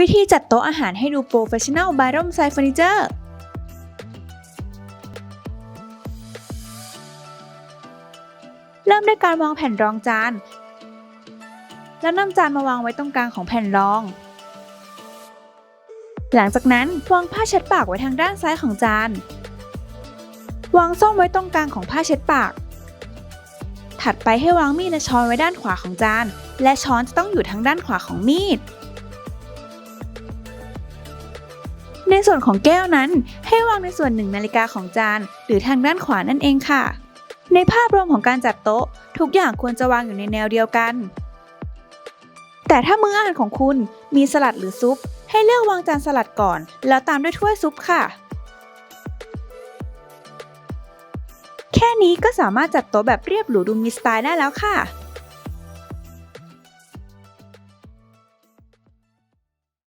วิธีจัดโต๊ะอาหารให้ดูโปรเฟชชั่น a ลบายร่มไซเฟอร์นิเจอร์เริ่มด้วยการวางแผ่นรองจาน แล้วนำจานมาวางไว้ตรงกลางของแผ่นรอง หลังจากนั้นวางผ้าเช็ดปากไว้ทางด้านซ้ายของจาน วางส้อมไว้ตรงกลางของผ้าเช็ดปาก ถัดไปให้วางมีดและช้อนไว้ด้านขวาของจาน และช้อนจะต้องอยู่ทางด้านขวาของมีด ในส่วนของแก้วนั้นให้วางในส่วนหนึ่งนาฬิกาของจาน หรือทางด้านขวานั่นเองค่ะ ในภาพรวมของการจัดโต๊ะ ทุกอย่างควรจะวางอยู่ในแนวเดียวกัน แต่ถ้ามื้ออาหารของคุณมีสลัดหรือซุป ให้เลือกวางจานสลัดก่อน แล้วตามด้วยถ้วยซุปค่ะ แค่นี้ก็สามารถจัดโต๊ะแบบเรียบหรูดูมีสไตล์ได้แล้วค่ะ